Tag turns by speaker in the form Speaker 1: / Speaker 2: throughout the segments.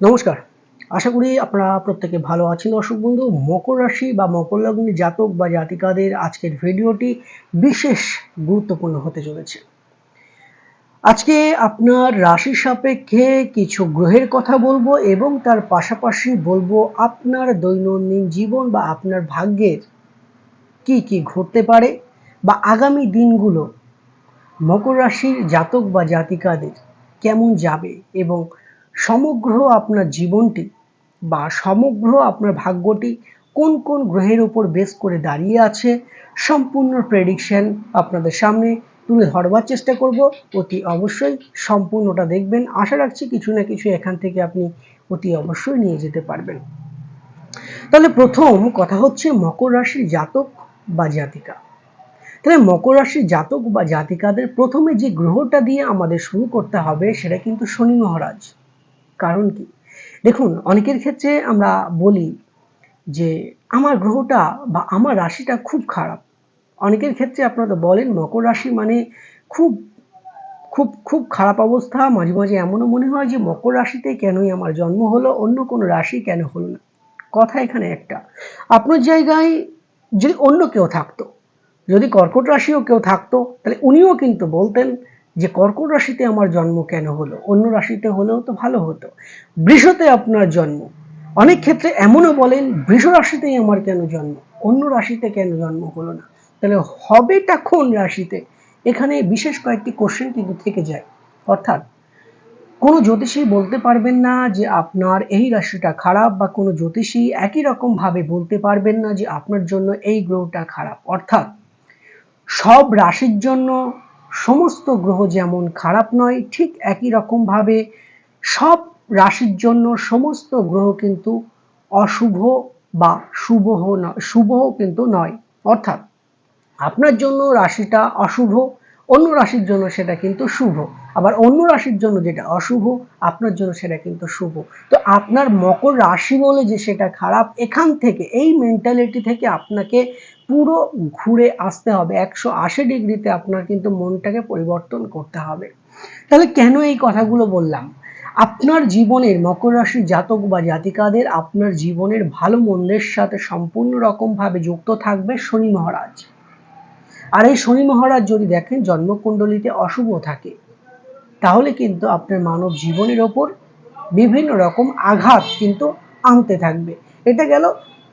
Speaker 1: নমস্কার। আশা করি আপনারা প্রত্যেকে ভালো আছেন, দর্শক বন্ধু। মকর রাশি বা মকর লগ্নের জাতক বা জাতিকাদের আজকের ভিডিওটি বিশেষ গুরুত্বপূর্ণ হতে চলেছে। আজকে আপনার রাশি সাপেক্ষে কিছু গ্রহের কথা বলব এবং তার পাশাপাশি বলব আপনার দৈনন্দিন জীবন বা আপনার ভাগ্যের কি কি ঘটতে পারে বা আগামী দিনগুলো মকর রাশির জাতক বা জাতিকাদের কেমন যাবে এবং সমগ্র আপনার জীবনটি বা সমগ্র আপনার ভাগ্যটি কোন কোন গ্রহের উপর বেস করে দাঁড়িয়ে আছে, সম্পূর্ণ প্রেডিকশন আপনাদের সামনে তুলে ধরবার চেষ্টা করব। অতি অবশ্যই সম্পূর্ণটা দেখবেন। আশা রাখছি কিছু না কিছু এখান থেকে আপনি অতি অবশ্যই নিয়ে যেতে পারবেন। তাহলে প্রথম কথা হচ্ছে মকর রাশির জাতক বা জাতিকা। তাহলে মকর রাশির জাতক বা জাতিকাদের প্রথমে যে গ্রহটা দিয়ে আমাদের শুরু করতে হবে সেটা কিন্তু শনি মহারাজ। কারণ কি? দেখুন, অনেকের ক্ষেত্রে আমরা বলি যে, আমার গ্রহটা বা আমার রাশিটা খুব খারাপ। অনেকের ক্ষেত্রে আপনারা বলেন, মকর রাশি মানে খুব খুব খুব খারাপ অবস্থা। মাঝে মাঝে এমনও মনে হয় যে, মকর রাশিতে কেনই আমার জন্ম হলো, অন্য কোনো রাশি কেন হলো না। কথা এখানে একটা। আপনার জায়গায় যদি অন্য কেউ থাকতো, যদি কর্কট রাশিও কেউ থাকতো, তাহলে উনিও কিন্তু বলতেন যে কর্কট রাশিতে আমার জন্ম কেন হলো? অন্য রাশিতে হলেও তো ভালো হতো। বৃষতে আপনার জন্ম। অনেক ক্ষেত্রে এমনও বলেন, বৃষ রাশিতেই আমার কেন জন্ম? অন্য রাশিতে কেন জন্ম হলো না? তাহলে হবেটা কোন রাশিতে? এখানে বিশেষ কয়েকটি কোশ্চেন কিন্তু থেকে যায়। অর্থাৎ, কোনো জ্যোতিষী বলতে পারবেন না যে আপনার এই রাশিটা খারাপ বা কোনো জ্যোতিষী একই রকম ভাবে বলতে পারবেন না যে আপনার জন্য এই গ্রহটা খারাপ। অর্থাৎ, সব রাশির জন্য সমস্ত গ্রহ যেমন খারাপ নয়, ঠিক একই রকমভাবে সব রাশির জন্য সমস্ত গ্রহ কিন্তু অশুভ বা শুভ নয় শুভ কিন্তু নয়। অর্থাৎ আপনার জন্য রাশিটা অশুভ অন্য রাশির জন্য সেটা কিন্তু শুভ। আবার অন্য রাশির জন্য যেটা অশুভ, আপনার জন্য সেটা কিন্তু শুভ। তো আপনার মকর রাশি বলে যে সেটা খারাপ, এখান থেকে, এই মেন্টালিটি থেকে আপনাকে পুরো ঘুরে আসতে হবে। একশো আশি ডিগ্রিতে আপনার কিন্তু মনটাকে পরিবর্তন করতে হবে। তাহলে কেন এই কথাগুলো বললাম? আপনার জীবনের মকর রাশির জাতক বা জাতিকাদের আপনার জীবনের ভালো মন্দের সাথে সম্পূর্ণ রকমভাবে যুক্ত থাকবে শনি মহারাজ। আর এই শনি মহারাজ যদি দেখেন জন্মকুণ্ডলিতে অশুভ থাকে, তাহলে কিন্তু আপনার মানব জীবনের ওপর বিভিন্ন রকম আঘাত কিন্তু আনতে থাকবে। এটা গেল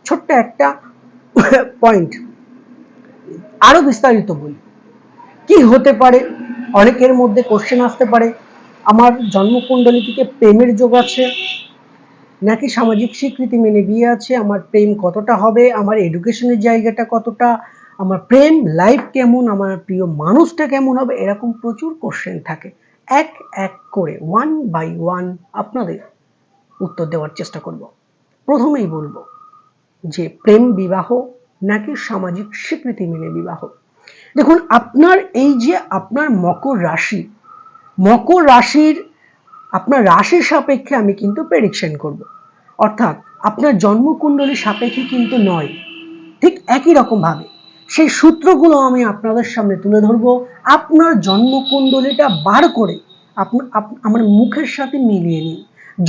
Speaker 1: ছোট্ট একটা পয়েন্ট আরও বিস্তারিত বলি। কি হতে পারে? অনেকের মধ্যে কোশ্চেন আসতে পারে, আমার জন্মকুণ্ডলী থেকে প্রেমের যোগ আছে, নাকি সামাজিক স্বীকৃতি মেনে বিয়ে আছে, আমার প্রেম কতটা হবে, আমার এডুকেশনের জায়গাটা কতটা আমার প্রেম লাইফ কেমন, আমার প্রিয় মানুষটা কেমন হবে, এরকম প্রচুর কোশ্চেন থাকে। এক এক করে ওয়ান বাই ওয়ান আপনাদের উত্তর দেওয়ার চেষ্টা করব। প্রথমেই বলব যে প্রেম বিবাহ নাকি সামাজিক স্বীকৃতি মেনে বিবাহ? দেখুন, আপনার এই যে আপনার মকর রাশি, মকর রাশির আপনার রাশির সাপেক্ষে আমি কিন্তু প্রেডিকশন করব। অর্থাৎ আপনার জন্মকুণ্ডলী সাপেক্ষে কিন্তু নয়, ঠিক একই রকমভাবে সেই সূত্রগুলো আমি আপনাদের সামনে তুলে ধরবো। আপনার জন্মকুণ্ডলীটা বার করে আমার মুখের সাথে মিলিয়ে নিন।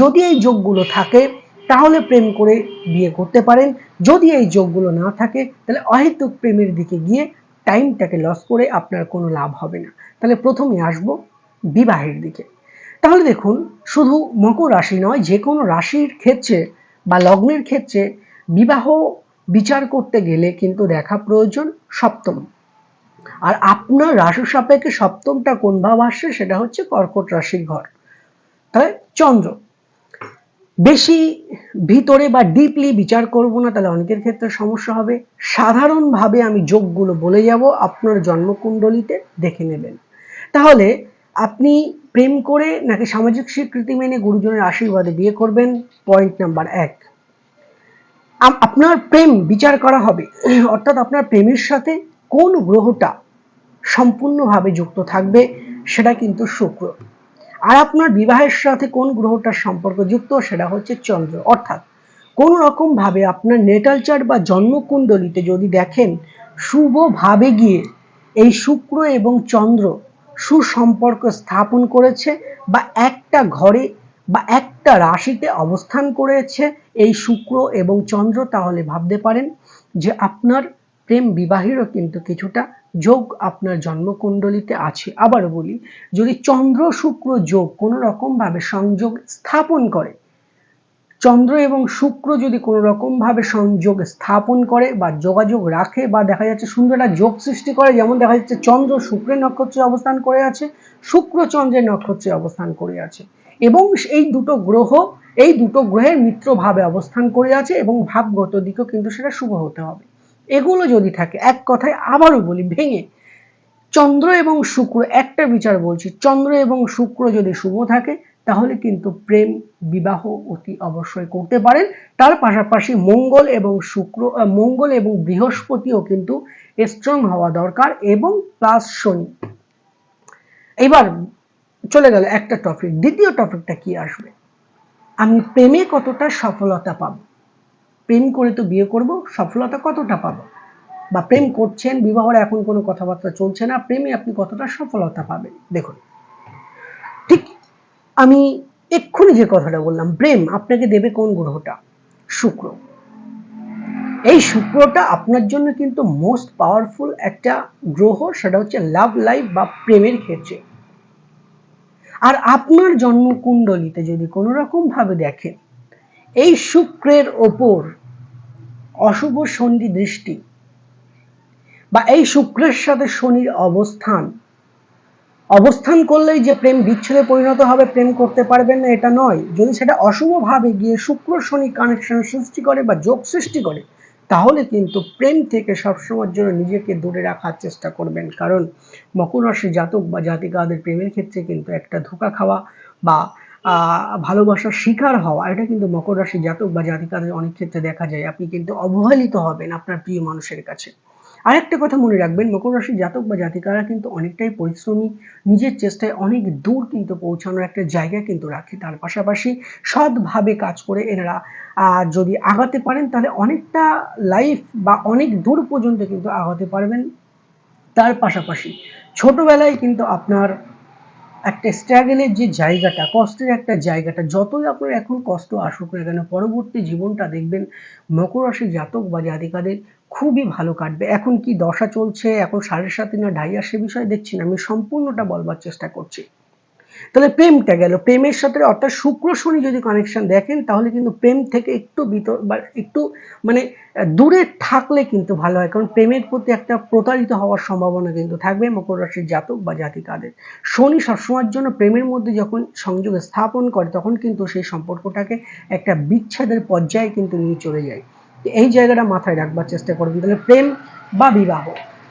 Speaker 1: যদি এই যোগগুলো থাকে, তাহলে প্রেম করে বিয়ে করতে পারেন। যদি এই যোগগুলো না থাকে, তাহলে অহেতুক প্রেমের দিকে গিয়ে টাইমটাকে লস করে আপনার কোনো লাভ হবে না। তাহলে প্রথমে আসব বিবাহের দিকে। তাহলে দেখুন, শুধু মকর রাশি নয়, যে কোনো রাশির ক্ষেত্রে বা লগ্নের ক্ষেত্রে বিবাহ বিচার করতে গেলে কিন্তু দেখা প্রয়োজন সপ্তম। আর আপনার রাশি সাপেক্ষে সপ্তমটা কোন ভাব আসছে সেটা হচ্ছে কর্কট রাশির ঘর। তাহলে চন্দ্র, বেশি ভিতরে বা ডিপলি বিচার করব না, তাহলে অনেকের ক্ষেত্রে সমস্যা হবে। সাধারণভাবে আমি যোগগুলো বলে যাব, আপনার জন্মকুণ্ডলিতে দেখে নেবেন। তাহলে আপনি প্রেম করে নাকি সামাজিক স্বীকৃতি মেনে গুরুজনের আশীর্বাদে বিয়ে করবেন? পয়েন্ট নাম্বার এক। আপনার প্রেম বিচার করা হবে। অর্থাৎ আপনার প্রেমের সাথে কোন গ্রহটা সম্পূর্ণভাবে যুক্ত থাকবে, সেটা কিন্তু শুক্র। আর আপনার বিবাহের সাথে কোন গ্রহটার সম্পর্ক যুক্ত, সেটা হচ্ছে চন্দ্র। অর্থাৎ কোন রকম ভাবে আপনার নেটাল চার্ট বা জন্মকুণ্ডলিতে যদি দেখেন, শুভভাবে গিয়ে এই শুক্র এবং চন্দ্র সুসম্পর্ক স্থাপন করেছে বা একটা ঘরে বা একটা রাশিতে অবস্থান করেছে এই শুক্র এবং চন্দ্র, তাহলে ভাবতে পারেন যে আপনার প্রেম বিবাহেরও কিন্তু কিছুটা যোগ আপনার জন্মকুণ্ডলিতে আছে। আবার বলি, যদি চন্দ্র শুক্র যোগ কোনো রকমভাবে সংযোগ স্থাপন করে, চন্দ্র এবং শুক্র যদি কোনো রকমভাবে সংযোগ স্থাপন করে বা যোগাযোগ রাখে বা দেখা যাচ্ছে সুন্দর একটা যোগ সৃষ্টি করে, যেমন দেখা যাচ্ছে চন্দ্র শুক্রের নক্ষত্রে অবস্থান করে আছে, শুক্র চন্দ্রের নক্ষত্রে অবস্থান করে আছে এবং এই দুটো গ্রহ, এই দুটো গ্রহের মিত্রভাবে অবস্থান করে আছে এবং ভাবগত দিকেও কিন্তু সেটা শুভ হতে হবে। এগুলো যদি থাকে, এক কথায় আবারও বলি, ভেঙে। চন্দ্র এবং শুক্র, একটা বিচার বলছি, চন্দ্র এবং শুক্র যদি শুভ থাকে, তাহলে কিন্তু প্রেম, বিবাহ অতি অবশ্যই করতে পারেন। তার পাশাপাশি মঙ্গল এবং শুক্র মঙ্গল এবং বৃহস্পতিও কিন্তু স্ট্রং হওয়া দরকার এবং প্লাস শনি। এবার চলে গেল একটা টপিক দ্বিতীয় টপিকটা কি আসবে? আমি প্রেমে কতটা সফলতা পাব? প্রেম করে তো বিয়ে করব, সফলতা কতটা পাবো? বা প্রেম করছেন, বিবাহের এখন কোনো কথাবার্তা চলছে না, প্রেমে আপনি কতটা সফলতা পাবেন? দেখুন, ঠিক আমি এক্ষুনি যে কথাটা বললাম, প্রেম আপনাকে দেবে কোন গ্রহটা? শুক্র। এই শুক্রটা আপনার জন্য কিন্তু মোস্ট পাওয়ারফুল একটা গ্রহ, সেটা হচ্ছে লাভ লাইফ বা প্রেমের ক্ষেত্রে। আর আপনার জন্মকুণ্ডলিতে যদি কোনো রকম ভাবে দেখেন, এই শুক্রের ওপর অশুভ সন্ধি দৃষ্টি বা এই শুক্রের সাথে শনির অবস্থান অবস্থান করলেই যে প্রেম বিচ্ছেদে পরিণত হবে, প্রেম করতে পারবেন না, এটা নয়। যদি সেটা অশুভভাবে গিয়ে শুক্র শনি কানেকশন সৃষ্টি করে বা যোগ সৃষ্টি করে তাহলে কিন্তু প্রেম থেকে সবসময়ের জন্য নিজেকে দূরে রাখার চেষ্টা করবেন। কারণ মকর রাশি জাতক বা জাতিকাদের প্রেমের ক্ষেত্রে কিন্তু একটা ধোকা খাওয়া বা ভালোবাসার শিকার হওয়া, এটা কিন্তু মকর রাশি জাতক বা জাতিকাদের অনেক ক্ষেত্রে দেখা যায়। আপনি কিন্তু অবহেলিত হবেন আপনার প্রিয় মানুষের কাছে। আরেকটা কথা মনে রাখবেন, মকর রাশির জাতক বা জাতিকারা কিন্তু অনেকটাই পরিশ্রমী। নিজের চেষ্টায় অনেক দূর কিন্তু পৌঁছানোর একটা জায়গা কিন্তু রাখে। তার পাশাপাশি সৎভাবে কাজ করে এনারা যদি আগাতে পারেন তাহলে অনেকটা লাইফ বা অনেক দূর পর্যন্ত কিন্তু আগাতে পারবেন। তার পাশাপাশি ছোটবেলায় কিন্তু আপনার একটা স্ট্রাগেলের যে জায়গাটা, কষ্টের একটা জায়গাটা, যতই আপনার এখন কষ্ট আসুক না কেন, পরবর্তী জীবনটা দেখবেন মকর রাশি জাতক বা জাতিকাদের খুবই ভালো কাটবে। এখন কি দশা চলছে? এখন সাড়ে সাথে না ঢাইয়া সে বিষয়ে দেখছি না। আমি সম্পূর্ণটা বলবার চেষ্টা করছি। তাহলে প্রেমটা গেল। প্রেমের সাথে অর্থাৎ শুক্র শনি যদি কানেকশন দেখেন, তাহলে কিন্তু প্রেম থেকে একটু বিতর বা একটু মানে দূরে থাকলে কিন্তু ভালো হয়। কারণ প্রেমের প্রতি একটা প্রতারিত হওয়ার সম্ভাবনা কিন্তু থাকবে মকর রাশির জাতক বা জাতিকাদের। শনি সবসময়ের জন্য প্রেমের মধ্যে যখন সংযোগ স্থাপন করে, তখন কিন্তু সেই সম্পর্কটাকে একটা বিচ্ছেদের পর্যায়ে কিন্তু নিয়ে চলে যায়। এই জায়গাটা মাথায় রাখবার চেষ্টা করবেন তাহলে প্রেম বা বিবাহ।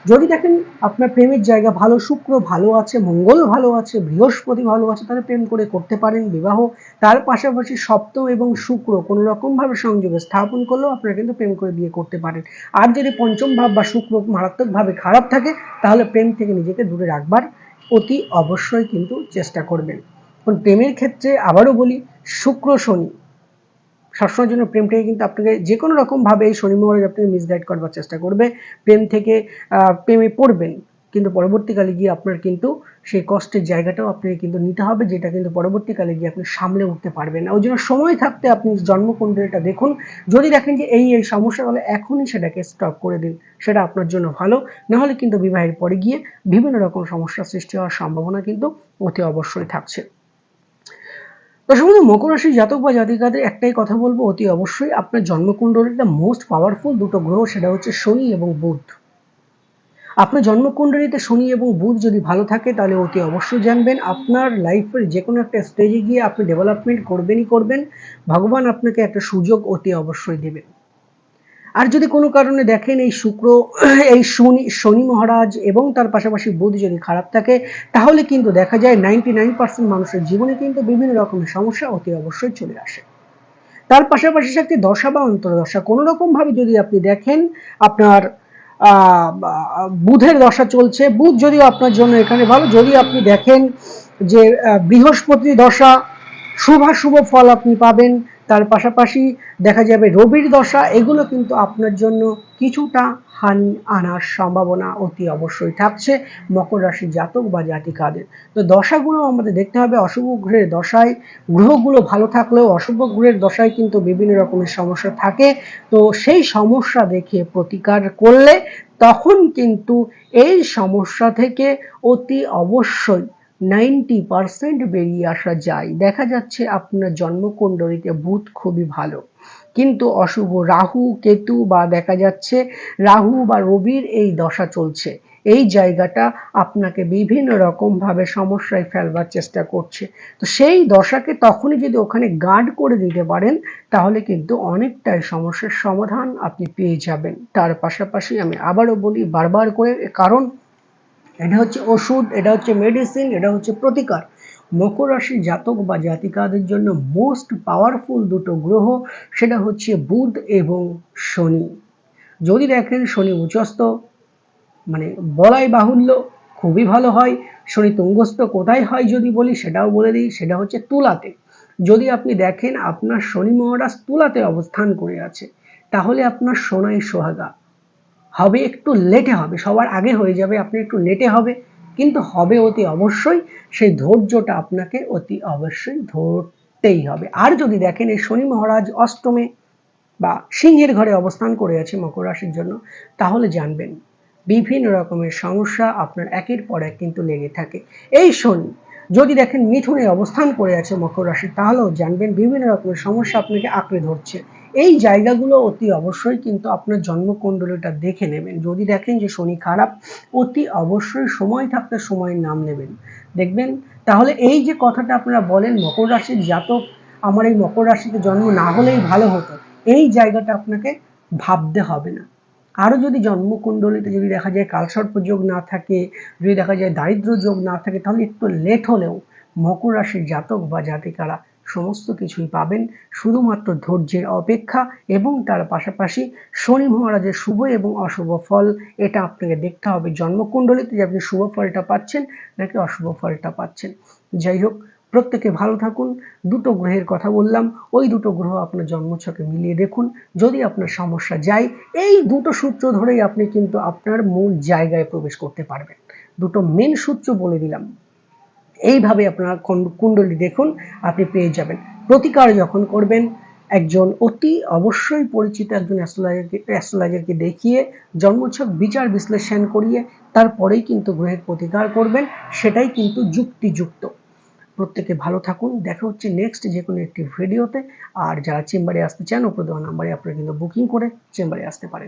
Speaker 1: যদি দেখেন আপনার প্রেমের জায়গা ভালো, শুক্র ভালো আছে, মঙ্গল ভালো আছে, বৃহস্পতি ভালো আছে, তাহলে প্রেম করে করতে পারেন বিবাহ। তার পাশাপাশি সপ্তম এবং শুক্র কোনো রকমভাবে সংযোগে স্থাপন করলেও আপনারা কিন্তু প্রেম করে বিয়ে করতে পারেন। আর যদি পঞ্চম ভাব বা শুক্র মারাত্মকভাবে খারাপ থাকে, তাহলে প্রেম থেকে নিজেকে দূরে রাখবার অতি অবশ্যই কিন্তু চেষ্টা করবেন। প্রেমের ক্ষেত্রে আবারও বলি, শুক্র শনি। সবসময়ের জন্য প্রেমটাকে কিন্তু আপনাকে যে কোনো রকমভাবে এই শনি মহারাজ আপনাকে মিসগাইড করবার চেষ্টা করবে। প্রেম থেকে প্রেমে পড়বেন, কিন্তু পরবর্তীকালে গিয়ে আপনার কিন্তু সেই কষ্টের জায়গাটাও আপনাকে কিন্তু নিতে হবে, যেটা কিন্তু পরবর্তীকালে গিয়ে আপনি সামলে উঠতে পারবেন না। ওই জন্য সময় থাকতে আপনি জন্মকুণ্ডলীটা দেখুন। যদি দেখেন যে এই এই সমস্যাগুলো এখনই সেটাকে স্টপ করে দিন। সেটা আপনার জন্য ভালো। নাহলে কিন্তু বিবাহের পরে গিয়ে বিভিন্ন রকম সমস্যার সৃষ্টি হওয়ার সম্ভাবনা কিন্তু অতি অবশ্যই থাকছে। দর্শক বন্ধু মকর রাশি জাতক বা জাতিকাদের একটাই কথা বলব, অতি অবশ্যই আপনার জন্মকুণ্ডলীতে মোস্ট পাওয়ারফুল দুটো গ্রহ, সেটা হচ্ছে শনি এবং বুধ। আপনার জন্মকুণ্ডলীতে শনি এবং বুধ যদি ভালো থাকে, তাহলে অতি অবশ্যই জানবেন, আপনার লাইফের যে কোনো একটা স্টেজে গিয়ে আপনি ডেভেলপমেন্ট করবেনই করবেন, ভগবান আপনাকে একটা সুযোগ অতি অবশ্যই দেবেন। আর যদি কোনো কারণে দেখেন এই শুক্র, এই শনি শনি মহারাজ এবং তার পাশাপাশি বুধ যদি খারাপ থাকে, তাহলে কিন্তু দেখা যায় নাইনটি নাইন পার্সেন্ট মানুষের জীবনে কিন্তু বিভিন্ন রকমের সমস্যা অতি অবশ্যই চলে আসে। তার পাশাপাশি একটি দশা বা অন্তর্দশা, কোনো রকমভাবে যদি আপনি দেখেন আপনার বুধের দশা চলছে, বুধ যদিও আপনার জন্য এখানে ভালো, যদি আপনি দেখেন যে বৃহস্পতি দশা শুভাশুভ ফল আপনি পাবেন তার পাশাপাশি দেখা যাবে রবির দশা, এগুলো কিন্তু আপনার জন্য কিছুটা হানি আনার সম্ভাবনা অতি অবশ্যই থাকছে মকর রাশির জাতক বা জাতিকাদের। তো দশাগুলো আমাদের দেখতে হবে, অশুভ গ্রহের দশায় গ্রহগুলো ভালো থাকলেও অশুভ গ্রহের দশায় কিন্তু বিভিন্ন রকমের সমস্যা থাকে। তো সেই সমস্যা দেখে প্রতিকার করলে তখন কিন্তু এই সমস্যা থেকে অতি অবশ্যই নাইনটি পারসেন্ট বেরিয়ে আসা যায়। দেখা যাচ্ছে আপনার জন্মকুণ্ডলিতে বুধ খুবই ভালো। কিন্তু অশুভ রাহু, কেতু বা দেখা যাচ্ছে রাহু বা রবির এই দশা চলছে। এই জায়গাটা আপনাকে বিভিন্ন রকমভাবে সমস্যায় ফেলবার চেষ্টা করছে। তো সেই দশাকে তখনই যদি ওখানে গার্ড করে দিতে পারেন, তাহলে কিন্তু অনেকটাই সমস্যার সমাধান আপনি পেয়ে যাবেন। তার পাশাপাশি আমি আবারও বলি বারবার করে, কারণ এটা হচ্ছে ওষুধ, এটা হচ্ছে মেডিসিন এটা হচ্ছে প্রতিকার। মকর রাশির জাতক বা জাতিকাদের জন্য মোস্ট পাওয়ারফুল দুটো গ্রহ, সেটা হচ্ছে বুধ এবং শনি। যদি দেখেন শনি উচ্চস্ত মানে বলাই বাহুল্য, খুবই ভালো হয়। শনি তুঙ্গস্থ কোথায় হয় যদি বলি, সেটাও বলে দিই, সেটা হচ্ছে তুলাতে। যদি আপনি দেখেন আপনার শনি মহারাজ তুলাতে অবস্থান করে আছে, তাহলে আপনার সোনাই সোহাগা। হবে একটু লেটে হবে, সবার আগে হয়ে যাবে, আপনি একটু লেটে হবে, কিন্তু হবে অতি অবশ্যই, সেই ধৈর্যটা আপনাকে অতি অবশ্যই ধরতেই হবে। আর যদি দেখেন এই শনি মহারাজ অষ্টমে বা সিংহের ঘরে অবস্থান করে আছে মকর রাশির জন্য, তাহলে জানবেন, বিভিন্ন রকমের সমস্যা আপনার একের পর এক কিন্তু লেগে থাকে। এই শনি, যদি দেখেন মিথুনে অবস্থান করে আছে মকর রাশি, তাহলেও জানবেন বিভিন্ন রকমের সমস্যা আপনাকে আঁকড়ে ধরছে। এই জায়গাগুলো অতি অবশ্যই কিন্তু আপনার জন্মকুণ্ডলীটা দেখে নেবেন। যদি দেখেন যে শনি খারাপ, অতি অবশ্যই সময় থাকতে সময়ের নাম নেবেন। দেখবেন? তাহলে এই যে কথাটা আপনারা বলেন, মকর রাশির জাতক, আমার এই মকর রাশিতে জন্ম না হলেই ভালো হতো। এই জায়গাটা আপনাকে ভাবতে হবে না। আরও যদি জন্মকুণ্ডলিতে যদি দেখা যায় কালসর্প যোগ না থাকে, যদি দেখা যায় দারিদ্র যোগ না থাকে, তাহলে একটু লেট হলেও মকর রাশির জাতক বা জাতিকারা সমস্ত কিছুই পাবেন। শুধুমাত্র ধৈর্যের অপেক্ষা এবং তার পাশাপাশি শনি মহারাজের শুভ এবং অশুভ ফল, এটা আপনাকে দেখতে হবে। জন্মকুণ্ডলিতে যে আপনি শুভ ফলটা পাচ্ছেন, নাকি অশুভ ফলটা পাচ্ছেন। যাই হোক, প্রত্যেকে ভালো থাকুন। দুটো গ্রহের কথা বললাম, ওই দুটো গ্রহ আপনার জন্মছকে মিলিয়ে দেখুন। যদি আপনার সমস্যা যায়, এই দুটো সূত্র ধরেই আপনি কিন্তু আপনার মূল জায়গায় প্রবেশ করতে পারবেন। দুটো মেন সূত্র বলে দিলাম। এইভাবে আপনার কুণ্ডলী দেখুন, আপনি পেয়ে যাবেন। প্রতিকার যখন করবেন, একজন অতি অবশ্যই পরিচিত একজন অ্যাস্ট্রোলজারকে অ্যাস্ট্রোলজারকে দেখিয়ে জন্মছক বিচার বিশ্লেষণ করিয়ে তারপরেই কিন্তু গ্রহের প্রতিকার করবেন, সেটাই কিন্তু যুক্তিযুক্ত। প্রত্যেকে ভালো থাকুন। দেখা হচ্ছে নেক্সট যে কোনো একটি ভিডিওতে আর যারা চেম্বারে আসতে চান উপর দেওয়া নাম্বারে আপনারা কিন্তু বুকিং করে চেম্বারে আসতে পারেন।